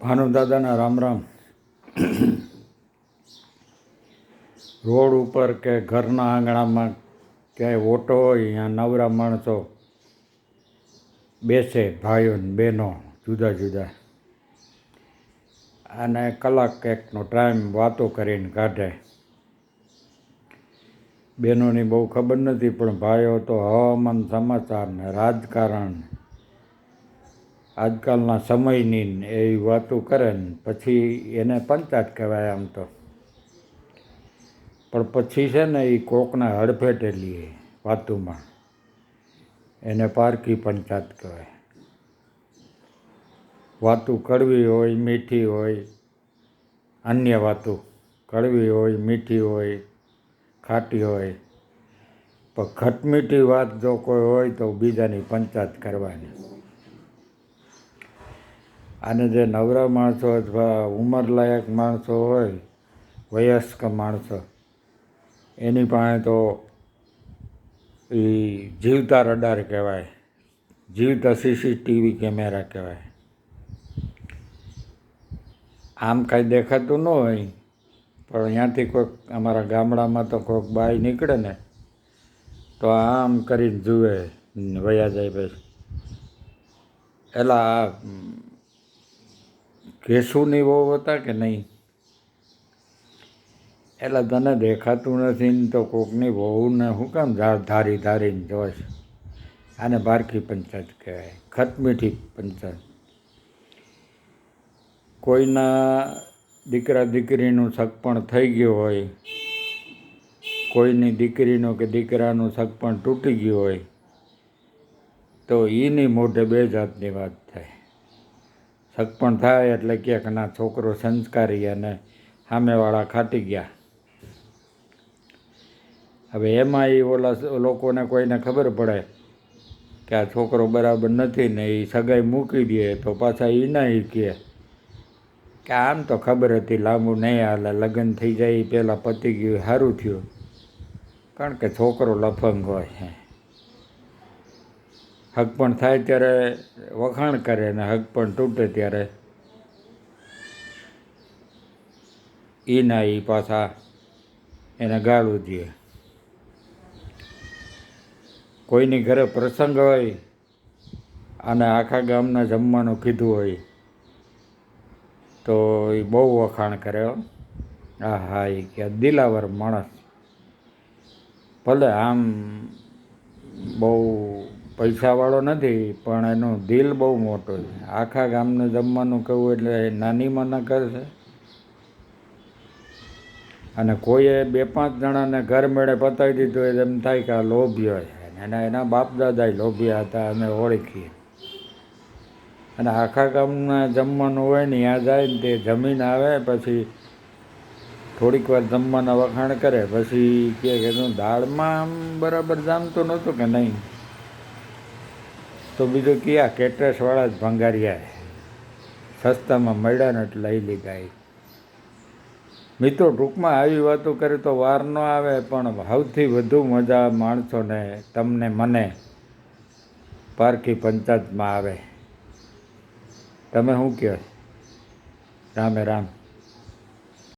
ભાનુદાદાના Ram Ram. Road ઉપર કે ઘરના આંગણામાં ક્યાંય ઓટો હોય, અહીંયા નવરા માણસો બેસે, ભાઈઓ બહેનો જુદા જુદા. અને કલાક એકનો ટાઈમ વાતો કરીને કાઢે. બહેનોની બહુ ખબર નથી, પણ ભાઈઓ તો હવામાન સમાચાર ને રાજકારણ આજકાલના સમયની એવી વાતો કરે ને પછી એને પંચાયત કહેવાય આમ તો. પણ પછી છે ને એ કોકના હડફેટેલી વાતોમાં એને પારકી પંચાયત કહેવાય. વાતો કડવી હોય, મીઠી હોય, અન્ય વાતો કડવી હોય, મીઠી હોય, ખાટી હોય, પણ ખટમીઠી વાત જો કોઈ હોય તો બીજાની પંચાયત કરવાની. અને જે નવરા માણસો અથવા ઉંમરલાયક માણસો હોય, વયસ્ક માણસો, એની પાસે તો એ જીવતા રડાર કહેવાય. જીવતા સીસીટીવી કેમેરા કહેવાય. આમ કાંઈ દેખાતું ન હોય, પણ અહીંયાથી કોઈક અમારા ગામડામાં તો કોઈક બાઈ નીકળે ને, તો આમ કરીને જુએ વયા જાય પછી. આ કેશુની વહુ હતા કે નહીં? એટલે તને દેખાતું નથી ને તો કોકની વહુને શું કામ ધાર ધારી ધારીને જોશ આને બારકી પંચાયત કહેવાય, ખતમીઠી પંચાયત. કોઈના દીકરા દીકરીનું સગપણ થઈ ગયું હોય, કોઈની દીકરીનું કે દીકરાનું સગપણ તૂટી ગયું હોય, તો એની મોઢે બે જાતની વાત થાય. સગપણ થાય એટલે કે કે ના છોકરો સંસ્કારી અને સામેવાળા ખાટી ગયા. હવે એમાં એ ઓલા લોકોને કોઈને ખબર પડે કે આ છોકરો બરાબર નથી ને એ સગાઈ મૂકી દે તો પાછા એ ના કહે કે. આમ તો ખબર હતી લાંબુ નહીં હાલે, લગ્ન થઈ જાય એ પહેલાં પતી ગયું સારું થયું. કારણ કે છોકરો લફંગ હોય છે હક પણ થાય ત્યારે વખાણ કરે ને હક પણ તૂટે ત્યારે. એ ના એ પાછા એને ગાળું દે કોઈની ઘરે પ્રસંગ હોય અને આખા ગામના જમવાનું કીધું હોય, તો એ બહુ વખાણ કરે આ હા એ કે દિલાવર માણસ. ભલે આમ બહુ પૈસાવાળો નથી, પણ એનું દિલ બહુ મોટું છે. આખા ગામનું જમવાનું કહું એટલે નાની મના કરશે. અને કોઈએ બે પાંચ જણાને ઘર મેળે પતાવી દીધું હોય એમ થાય કે આ લોભ્યો છે એના એના બાપ દાદા લોભ્યા હતા, અમે ઓળખીએ. અને આખા ગામના જમવાનું હોય ને ત્યાં જાય ને તે જમીન આવે, પછી થોડીક વાર જમવાના વખાણ કરે, પછી કે દાળમાં આમ બરાબર જામતું નહોતું કે નહીં? તો બીજું ક્યાં? કેટરસવાળા જ ભંગારિયા સસ્તામાં મળ્યા ને લઈ લીધા મિત્રો, ટૂંકમાં આવી વાતો કરે તો વાર ન આવે, પણ સૌથી વધુ મજા માણસોને તમને મને પારખી પંચાયતમાં આવે. તમે શું કહો રામે રામ.